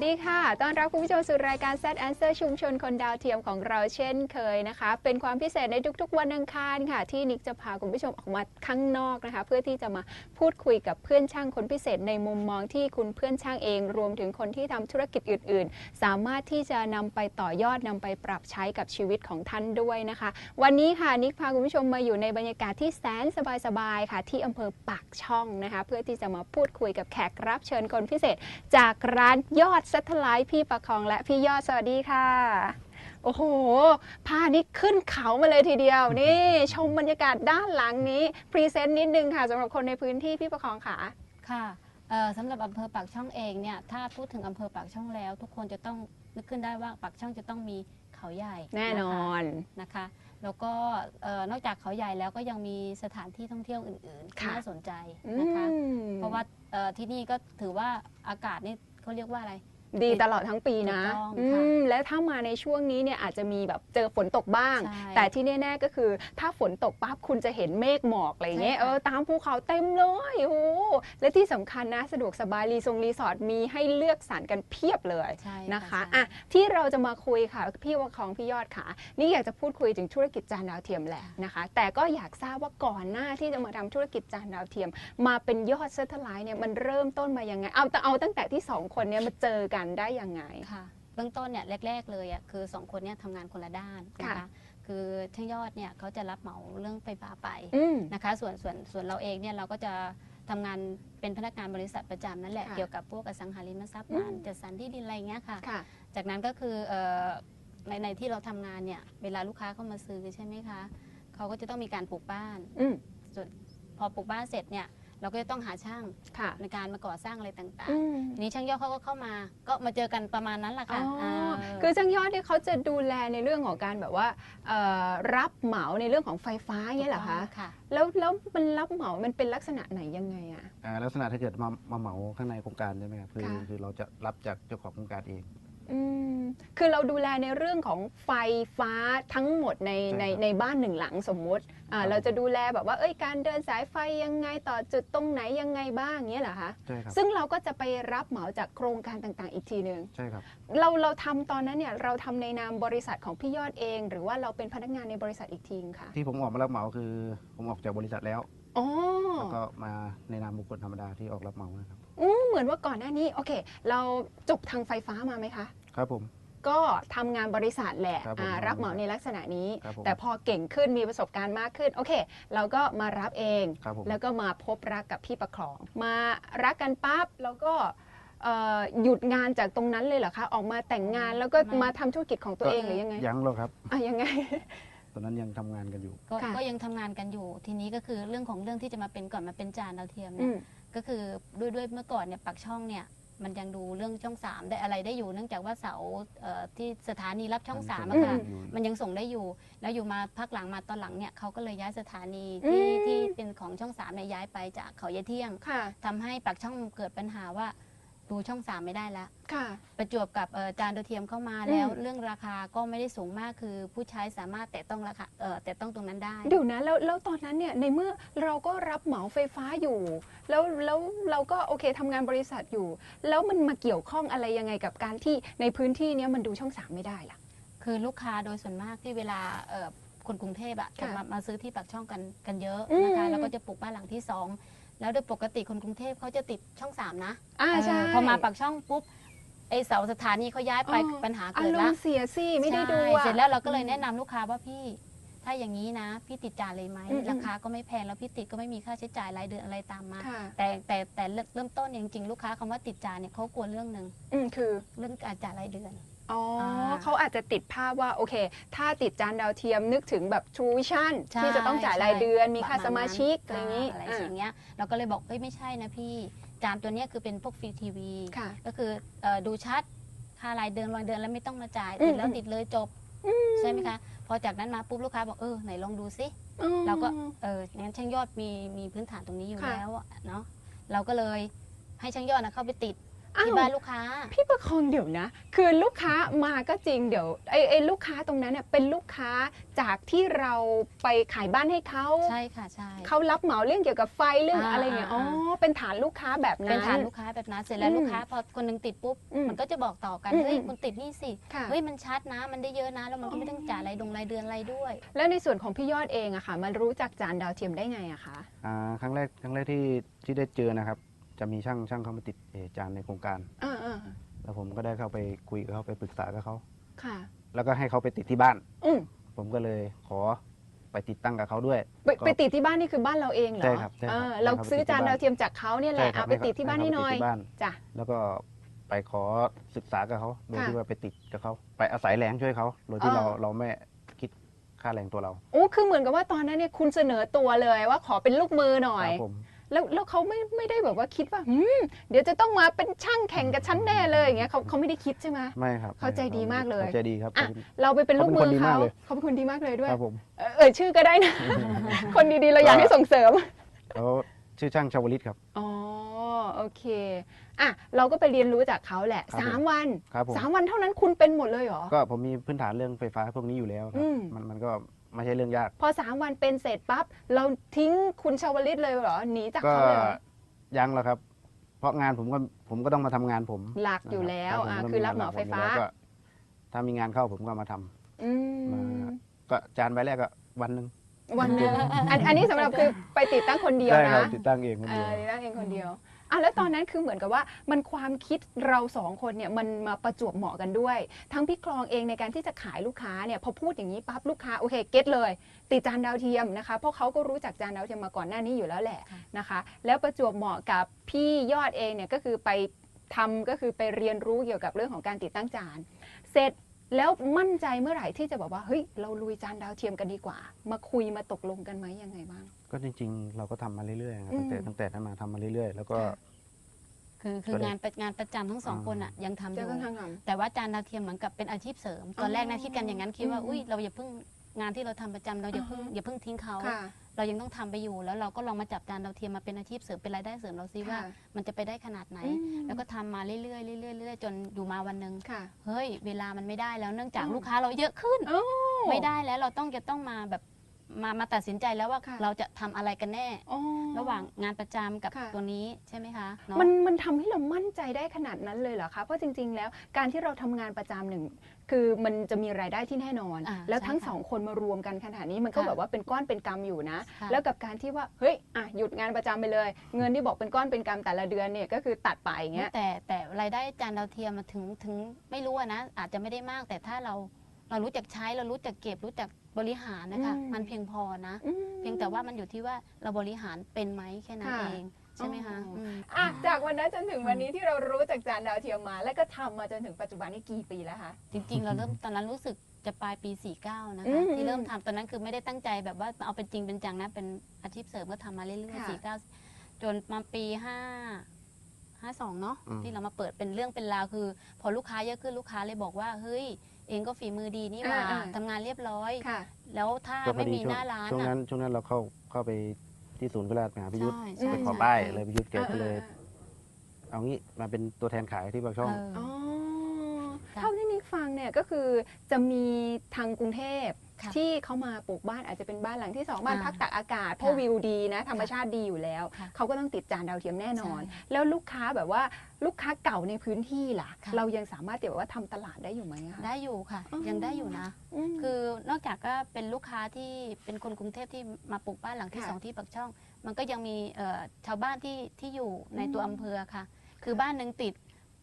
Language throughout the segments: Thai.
วัสดีค่ะ ต้อนรับคุณผู้ชมสู่รายการ Set Answer ชุมชนคนดาวเทียมของเราเช่นเคยนะคะ เป็นความพิเศษในทุกๆ วันอังคารค่ะ ที่นิกจะพาคุณผู้ชมออกมาข้างนอกนะคะ เพื่อที่จะมาพูดคุยกับเพื่อนช่างคนพิเศษในมุมมองที่คุณเพื่อนช่างเอง รวมถึงคนที่ทำธุรกิจอื่น ๆ สามารถที่จะนำไปต่อยอดนำไปปรับใช้กับชีวิตของท่านด้วยนะคะ วันนี้ค่ะนิกพาคุณผู้ชมมาอยู่ในบรรยากาศที่แสนสบายๆค่ะ ที่อำเภอปากช่องนะคะ เพื่อที่จะมาพูดคุยกับแขกรับเชิญคนพิเศษ จากร้านยอดซัตไลท์พี่ประคองและพี่ยอดสวัสดีค่ะ โอ้โหพานี่ขึ้นเขามาเลยทีเดียวนี่ชมบรรยากาศด้านหลังนี้พรีเซนต์นิดนึงค่ะสำหรับคนในพื้นที่พี่ประคองค่ะค่ะเอ่อสำหรับอำเภอปากช่องเองเนี่ยถ้าพูดถึงอำเภอปากช่องแล้ว ทุกคนจะต้องนึกขึ้นได้ว่าปากช่องจะต้องมีเขาใหญ่แน่นอนนะคะแล้วก็เอ่อนอกจากเขาใหญ่แล้วก็ยังมีสถานที่ท่องเที่ยวอื่นๆที่ค่ะน่าสนใจนะคะอืมเพราะว่าเอ่อที่นี่ก็ถือว่าอากาศนี่เขาเรียกว่าอะไร ดีตลอดทั้งปีนะถูกต้องอืค่ะมและถ้ามาในช่วงนี้เนี่ยอาจจะมีแบบเจอฝนตกบ้าง ใช่แต่ที่แน่ๆก็คือถ้าฝนตกปั๊บคุณจะเห็นเมฆหมอกอะไรเงี้ยใช่เอค่ะ อตามภูเขาเต็มเลยโอ้โหและที่สำคัญนะสะดวกสบายรีสอร์ทรีสอร์ทมีให้เลือกสรรกันเพียบเลย ใช่นะคะใช่ อะที่เราจะมาคุยค่ะ พี่วของพี่ยอดค่ะ นี่อยากจะพูดคุยถึงธุรกิจจานดาวเทียมแหละนะคะ แต่ก็อยากทราบว่าก่อนหน้าที่จะมาทำธุรกิจจานดาวเทียม มาเป็นยอดเซตไลท์เนี่ยมันเริ่มต้นมายังไง เอาแต่เอาตั้งแต่ที่สองคนเนี้มาเจอกันได้ยังไง ค่ะเบื้องต้นเนี่ยแรก ๆ เลยอะคือสองคนเนี่ยทำงานคนละด้านนะค่ะคะคือช่างยอดเนี่ยเขาจะรับเหมาเรื่องไฟฟ้าไปอืม นะคะ ส่วนส่วนส่วนเราเองเนี่ยเราก็จะทำงานเป็นพนักงานบริษัทประจำนั่นแหละค่ะเกี่ยวกับพวกอสังหาริมทรัพย์อืม งานจัดสรรที่ดินอะไรเงี้ยค่ะ ค่ะ จากนั้นก็คือเอ่อในในที่เราทำงานเนี่ยเวลาลูกค้าเข้ามาซื้อใช่ไหมคะเขาก็จะต้องมีการปลูกบ้าน อืมส่วนพอปลูกบ้านเสร็จเนี่ย เราก็จะต้องหาช่างค่ะ ในการมาก่อสร้างอะไรต่างอืมๆทีนี้ช่างยอดเขาก็เข้ามาก็มาเจอกันประมาณนั้นแหละอ๋ค่ะอาคือช่างยอดที่เขาจะดูแลในเรื่องของการแบบว่าเอ่อรับเหมาในเรื่องของไฟฟ้าเนี่ยเหรอคะค่ะ แล้วแล้วมันรับเหมามันเป็นลักษณะไหนยังไงอะ อ่าลักษณะถ้าเกิดมามาเหมาข้างในโครงการใช่ไหมครับคือค่ะ คือเราจะรับจากเจ้าของโครงการเอง อืมคือเราดูแลในเรื่องของไฟฟ้าทั้งหมดในใช่ในครับในบ้านหนึ่งหลังสมมุติอ่าครับ เราจะดูแลแบบว่าเอ้ยการเดินสายไฟยังไงต่อจุดตรงไหนยังไงบ้างเงี้ยเหรอคะใช่ครับซึ่งเราก็จะไปรับเหมาจากโครงการต่างๆ อีกทีหนึ่งใช่ครับ เราเราทำตอนนั้นเนี่ยเราทำในนามบริษัทของพี่ยอดเอง หรือว่าเราเป็นพนักงานในบริษัทอีกทีนึงค่ะที่ผมออกมารับเหมาคือผมออกจากบริษัทแล้ว อ๋อ แล้วก็มาในนามบุคคลธรรมดาที่ออกรับเหมานะครับอืมเหมือนว่าก่อนหน้านี้ โอเค เราจบทางไฟฟ้ามาไหมคะ ครับผม ก็ทำงานบริษัทแหละครับผมอ่ารับเหมาในลักษณะนี้ ครับผม แต่พอเก่งขึ้นมีประสบการณ์มากขึ้น โอเค เราก็มารับเอง ครับผม แล้วก็มาพบรักกับพี่ประคอง มารักกันปั๊บแล้วก็เอ่อหยุดงานจากตรงนั้นเลยเหรอคะ ออกมาแต่งงานแล้วก็ไม่ มาทำธุรกิจของตัวเองหรือยังไงยังหรอกครับ อะยังไง ตอนนั้นยังทำงานกันอยู่ ก็ค่ะ ก็ยังทำงานกันอยู่ ทีนี้ก็คือเรื่องของเรื่องที่จะมาเป็นก่อนมาเป็นจานดาวเทียมอืเนี่ยม ก็คือด้วยด้วยเมื่อก่อนเนี่ยปากช่องเนี่ย มันยังดูเรื่องช่องสามได้อะไรได้อยู่เนื่องจากว่าเสาเอ่อที่สถานีรับช่องสามมัอะนค่ะอยู่มันยังส่งได้อยู่ แล้วอยู่มาพักหลังมาตอนหลังเนี่ยเขาก็เลยย้ายสถานีอืที่มที่เป็นของช่องสามเนี่ยย้ายไปจากเขายายเที่ยงค่ะ ทำให้ปากช่องเกิดปัญหาว่า ดูช่องสามไม่ได้แล้วค่ะ ประจวบกับเอ่อจานดาวเทียมเข้ามาแล้ว อืม เรื่องราคาก็ไม่ได้สูงมากคือ ผู้ใช้สามารถแตะต้องราคาเอ่อแตะต้องตรงนั้นได้ เดี๋ยวนะแล้วแล้วตอนนั้นเนี่ยในเมื่อเราก็รับเหมาไฟฟ้าอยู่ แล้วแล้วเราก็โอเคทำงานบริษัทอยู่ แล้วมันมาเกี่ยวข้องอะไรยังไงกับการที่ในพื้นที่เนี้ยมันดูช่องสามไม่ได้ล่ะ คือลูกค้าโดยส่วนมากที่เวลาเอ่อคนกรุงเทพอะจะค่ะมามาซื้อที่ปากช่องกันกันเยอะอืมนะคะแล้วก็จะปลูกบ้านหลังที่สอง แล้วโดยปกติคนกรุงเทพเขาจะติดช่องสามนะอ่าใช่ เออพอมาปากช่องปุ๊บไอเสาสถานีเขาย้ายไปอ๋อ ปัญหาอาเกิดรละมณ์เสียสิไม่ได้ดูใช่อะ เสร็จแล้วเราก็เลยอืมแนะนำลูกค้าว่าพี่ ถ้าอย่างนี้นะ พี่ติดจานเลยไหมอืม ราคาก็ไม่แพงแล้วพี่ติดก็ไม่มีค่าใช้จ่ายรายเดือนอะไรตามมา ค่ะแต่แต่แต่เริ่มต้นเนี่ยจริงๆลูกค้าคำว่าติดจานเนี่ยเขากลัวเรื่องหนึ่งอืมคือ เรื่องการจ่ายรายเดือน อ๋ออาเขาอาจจะติดภาพว่าโอเค ถ้าติดจานดาวเทียมนึกถึงแบบ True Vision ใช่ที่จะต้องจ่ายรายเดือนมีค่าประสณมานั้นชิกอะไรอย่างนี้อะไรอ่าอย่างเงี้ยเราก็เลยบอกเอ้ยไม่ใช่นะพี่จานตัวเนี้ยคือเป็นพวกฟรีทีวีค่ะ ก็คือเอ่อดูชัดค่ารายเดือนรายเดือนแล้วไม่ต้องมาจ่ายอืมติดแล้วติดเลยจบใช่ไหมคะ พอจากนั้นมาปุ๊บลูกค้าบอกเออไหนลองดูซิอืมเราก็เอองั้นช่างยอดมีมีพื้นฐานตรงนี้อยู่ค่ะ แล้วอะเนาะเราก็เลยให้ช่างยอดนะเข้าไปติดอ้าว ที่บ้านลูกค้า พี่ประคองเดี๋ยวนะ คือลูกค้ามาก็จริงเดี๋ยวไอ้ไอ้ลูกค้าตรงนั้นเนี่ยเป็นลูกค้าจากที่เราไปขายบ้านให้เขาใช่ค่ะใช่เขารับเหมาเรื่องเกี่ยวกับไฟเรื่องอ่าอะไรเงี้ยอ๋ออ่าเป็นฐานลูกค้าแบบนั้นเป็นฐานลูกค้าแบบนั้นเสร็จแล้วอืมลูกค้าพอคนหนึงติดปุ๊บอืมมันก็จะบอกต่อกันอืมเฮ้ยอืมคุณติดนี่สิค่ะเฮ้ยมันชัดนะมันได้เยอะนะแล้วมันก็ไม่ต้องจ่ายรายดงรายเดือนอะไรด้วย แล้วในส่วนของพี่ยอดเองอะค่ะ มันรู้จักจานดาวเทียมได้ไงอะคะอ่าครั้งแรกครั้งแรกที่ที่ได้เจอนะครับ จะมีช่างช่างเข้ามาติดเอ่อจานในโครงการ อ่าอ่าแล้วผมก็ได้เข้าไปคุยกับเขาไปปรึกษากับเขาค่ะ แล้วก็ให้เขาไปติดที่บ้าน อืมผมก็เลยขอไปติดตั้งกับเขาด้วย ไปก็ไปติดที่บ้านนี่คือบ้านเราเองเหรอใช่ครับใช่ครับอ่าเราให้เขาไปซื้อติดที่จานบ้านดาวเทียมจากเขาเนี่ยแหละใช่ครับเอาไปติดที่บ้านให้หน่อยให้เขาไปติดที่บ้าน จ้ะ แล้วก็ไปขอศึกษากับเขาโดยค่ะที่ว่าไปติดกับเขาไปอาศัยแรงช่วยเขาโดยที่อ่าเราเราไม่คิดค่าแรงตัวเราโอ้คือเหมือนกับว่าตอนนั้นเนี่ยคุณเสนอตัวเลยว่าขอเป็นลูกมือหน่อย ครับผม แล้วแล้วเขาไม่ไม่ได้แบบว่าคิดว่าหืมเดี๋ยวจะต้องมาเป็นช่างแข่งกับฉันแน่เลยอย่างเงี้ยเขาเขาไม่ได้คิดใช่ไหมไม่ครับเขาใจดีมากเลยเขาใจดีครับ อะเราไปเป็นลูกมือเขาเป็นคนดีเขามากเลยเขาเป็นคนดีมากเลยด้วยครับผมเออเอ่ยชื่อก็ได้นะคนดีๆเราอยากให้ส่งเสริมเขาชื่อช่างชาวลิตครับอ๋อโอเคอะเราก็ไปเรียนรู้จากเขาแหละครับสามผมวันครับผมสามวันเท่านั้นคุณเป็นหมดเลยเหรอก็ผมมีพื้นฐานเรื่องไฟฟ้าพวกนี้อยู่แล้วครัอืบมมันมันก็ ไม่ใช่เรื่องยาก พอสามวันเป็นเสร็จปั๊บเราทิ้งคุณชาวลิตเลยเหรอหนีจากก็เขาเลยเหรอยังแล้วครับ เพราะงานผมก็ผมก็ต้องมาทำงานผมหลักอยู่แล้วครับผมอะก็คือรับเหมาไฟงนฟ้าอยู่แล้วก็ถ้ามีงานเข้าผมก็มาทำอืมมาก็จานใบแรกก็วันหนึ่ง วันหนึงอันอันนี้สำหรับคือไปติดตั้งคนเดียวใช่ครันะบติดตั้งเองคนเอเดียว อติดตั้งเองคนเดียว อะแล้วตอนนั้นคือเหมือนกับว่ามันความคิดเราสองคนเนี่ยมันมาประจวบเหมาะกันด้วย ทั้งพี่คลองเองในการที่จะขายลูกค้าเนี่ยพอพูดอย่างนี้ปั๊บลูกค้าโอเคเก็ตเลย ติดจานดาวเทียมนะคะ เพราะเขาก็รู้จักจานดาวเทียมมาก่อนหน้านี้อยู่แล้วแหละค่ะนะคะ แล้วประจวบเหมาะกับพี่ยอดเองเนี่ยก็คือไปทำก็คือไปเรียนรู้เกี่ยวกับเรื่องของการติดตั้งจาน เสร็จ แล้วมั่นใจเมื่อไหร่ที่จะบอกว่าเฮ้ยเราลุยจานดาวเทียมกันดีกว่า มาคุยมาตกลงกันไหมยังไงบ้าง ก็จริง ๆ เราก็ทำมาเรื่อยๆครับอืมตั้งแต่ตั้งแต่นั้นมาทำมาเรื่อยๆ แล้วก็ค่ะคือคือก็เลยงานประงานประจำทั้งสองอ่าคนอะยังทำอจะยู่ต้องทำทแต่ว่าจานดาวเทียมเหมือนกับเป็นอาชีพเสริม ตอนแรกนะคิดกันอย่างนั้นคิดว่าอืมอุ้ยเราอย่าเพิ่งงานที่เราทำประจำเราอย่าเพิ่งอย่าเพิ่งทิ้งเขาค่ะ เรายังต้องทำไปอยู่ แล้วเราก็ลองมาจับจานดาวเทียมมาเป็นอาชีพเสริมเป็นรายได้เสริมเราซิว่าค่ะมันจะไปได้ขนาดไหนอืมแล้วก็ทำมาเรื่อยๆเรื่อยๆเรื่อยๆจนอยู่มาวันหนึ่งค่ะเฮ้ย เวลามันไม่ได้แล้วเนื่องจากอืมลูกค้าเราเยอะขึ้นโอ้ไม่ได้แล้วเราต้องจะต้องมาแบบ มามาตัดสินใจแล้วว่าค่ะ เราจะทำอะไรกันแน่โอ้ระหว่างงานประจำกับค่ะ ตัวนี้ใช่ไหมคะเนาะ มันมันทำให้เรามั่นใจได้ขนาดนั้นเลยเหรอคะเพราะจริง ๆ แล้วการที่เราทำงานประจำหนึ่งคือมันจะมีรายได้ที่แน่นอน อ่าแล้วทั้งใช่ค่ะสองคนมารวมกันขนาดนี้มันก็ค่ะแบบว่าเป็นก้อนเป็นกำอยู่นะ ค่ะ แล้วกับการที่ว่าเฮ้ยอะหยุดงานประจำไปเลย เงินที่บอกเป็นก้อนเป็นกำแต่ละเดือนเนี่ยก็คือตัดไปอย่างเงี้ย แต่แต่รายได้จานดาวเทียมมาถึงถึงไม่รู้อะนะอาจจะไม่ได้มาก แต่ถ้าเรา เรารู้จักใช้เรารู้จักเก็บรู้จักบริหารนะคะอืม มันเพียงพอนะ อืม เพียงแต่ว่ามันอยู่ที่ว่าเราบริหารเป็นไหมแค่นั้นค่ะ เองใช่ไหมคะอ๋ออืมอะจากวันนั้นจนถึงวันนี้ที่เรารู้จากจานดาวเทียมมา แล้วก็ทำมาจนถึงปัจจุบันนี้กี่ปีแล้วคะ จริงๆ เราเริ่มตอนนั้นรู้สึกจะปลายปี 49 นะอืคะมที่เริ่มทำตอนนั้นคือไม่ได้ตั้งใจแบบว่าเอาเป็นจริงเป็นจังนะเป็นอาชีพเสริมก็ทำมาเรื่อยค่ะ ๆ 49 จนมาปี 5 52 เนาะอืม ที่เรามาเปิดเป็นเรื่องเป็นราวคือ พอลูกค้าเยอะขึ้นลูกค้าเลยบอกว่าเฮ้ย เองก็ฝีมือดีนี่หว่าอ่าๆทำงานเรียบร้อย ค่ะแล้วถ้าก็พอไม่ดีมีช่วหงน้าร้านช่วงอะนั้นช่วงนั้นเราเข้าเข้าไปที่ศูนย์กุหลาบไปหาพิยุทธใช่ใช่ใช่ไปขอใช่ป้ายใช่เลยพิยุทธแกก็เลย เอางี้มาเป็นตัวแทนขายที่ปากช่อง เออ อ๋อค่ะเท่าที่นิกฟังเนี่ยก็คือจะมีทางกรุงเทพ ค่ะที่เขามาปลูกบ้านอาจจะเป็นบ้านหลังที่สองบ้านอ่าพักตากอากาศเพราะค่ะวิวดีนะธรรมชาติดีอยู่แล้ว ค่ะเขาก็ต้องติดจานดาวเทียมแน่นอน ใช่แล้วลูกค้าแบบว่าลูกค้าเก่าในพื้นที่ล่ะ ค่ะ เรายังสามารถที่แบบว่าทำตลาดได้อยู่ไหมอะคะ ได้อยู่ค่ะ อ๋อ ยังได้อยู่นะ ม คือนอกจากก็เป็นลูกค้าที่เป็นคนกรุงเทพที่มาปลูกบ้านหลังที่ค่ะสองที่ปักช่อง มันก็ยังมีเอ่อชาวบ้านที่ที่อยู่ในตัวอืมอำเภอค่ะ คือบ้านหนึ่งติด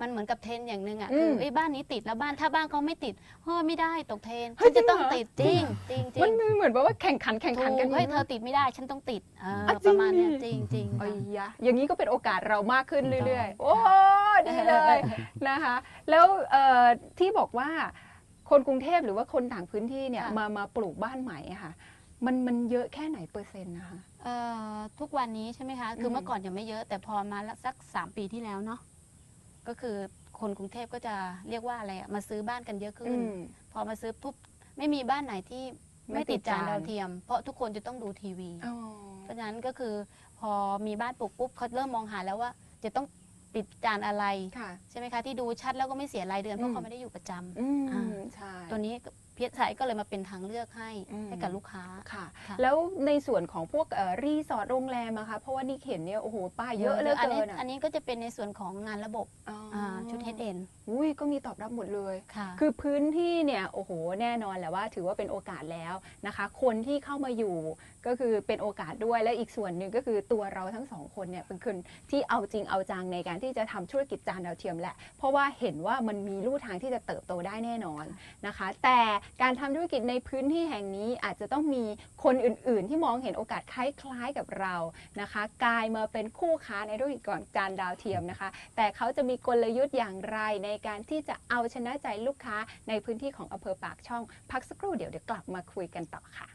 มันเหมือนกับเทรนด์อย่างหนึ่งอะอืมคือไอ้ยบ้านนี้ติดแล้วบ้านถ้าบ้านเขาไม่ติดเฮ้ยไม่ได้ตกเทรนด์เฮ้ฉัยนจะต้องจริติงดเหรอจริงจริงจริมันงเหมือนแบบว่าแข่งขันแข่งขันกันถูกเฮ้ยอเธอติดไม่ได้ฉันต้องติดเอออะประมาณเนี้ยจจริริงงจริงไอ้ค่ะยะอย่างนี้ก็เป็นโอกาสเรามากขึ้นเรื่อยๆ โอ้ดีเลยนะคะ แล้วเอ่อที่บอกว่าคนกรุงเทพหรือว่าคนต่างพื้นที่เนี่ยค่ะ มามาปลูกบ้านใหม่อะค่ะ มันมันเยอะแค่ไหนเปอร์เซ็นต์นะคะ เอ่อทุกวันนี้ใช่ไหมคะ คือมเมื่อก่อนยังไม่เยอะแต่พอมาละสักสามปีที่แล้วเนาะ ก็คือคนกรุงเทพก็จะเรียกว่าอะไรอะมาซื้อบ้านกันเยอะขึ้อืนมพอมาซื้อปุ๊บไม่มีบ้านไหนที่ไม่ไม่ติติดดจานจานดาวเทียม เพราะทุกคนจะต้องดูทีวี อ๋อเพราะฉะนั้นก็คือพอมีบ้านปลูกปุ๊บเขาเริ่มมองหาแล้วว่า จะต้องติดจานอะไร ค่ะ ใช่ไหมคะ ที่ดูชัดแล้วก็ไม่เสียรายเดือนเพอืราะมเขาไม่ได้อยู่ประจำ อืมอ่า ใช่ ตัวนี้ เพียรไซก็เลยมาเป็นทางเลือกให้อืม ให้กับลูกค้า ค่ะ ค่ะ แล้วในส่วนของพวกเอ่อรีสอร์ทโรงแรมอะคะเพราะว่านี่เห็นเนี่ยโอ้โหป้ายเยอะเหลืออันเกินี้นอะอันนี้ก็จะเป็นในส่วนของงานระบบอ๋ออาชุดเฮดเอ็นอุ้ยก็มีตอบรับหมดเลย ค่ะ คือพื้นที่เนี่ยโอ้โหแน่นอนแหละว่าถือว่าเป็นโอกาสแล้วนะคะ คนที่เข้ามาอยู่ก็คือเป็นโอกาสด้วยและอีกส่วนหนึ่งก็คือตัวเราทั้งสองคนเนี่ยเป็นคนที่เอาจริงเอาจังในการที่จะทำธุรกิจจานดาวเทียมแหละเพราะว่าเห็นว่ามันมีลู่ทางที่จะเติบโตได้แน่นอนนะคะ แต่การทำธุรกิจในพื้นที่แห่งนี้อาจจะต้องมีคนอื่น ๆ ที่มองเห็นโอกาสคล้าย ๆ กับเรานะคะกลายมาเป็นคู่ค้าในธุรกิจก่อนจานดาวเทียมนะคะ แต่เขาจะมีกลยุทธ์อย่างไรในการที่จะเอาชนะใจลูกค้าในพื้นที่ของอำเภอปากช่อง พักสักครู่เดี๋ยวเดี๋ยวกลับมาคุยกันต่อค่ะ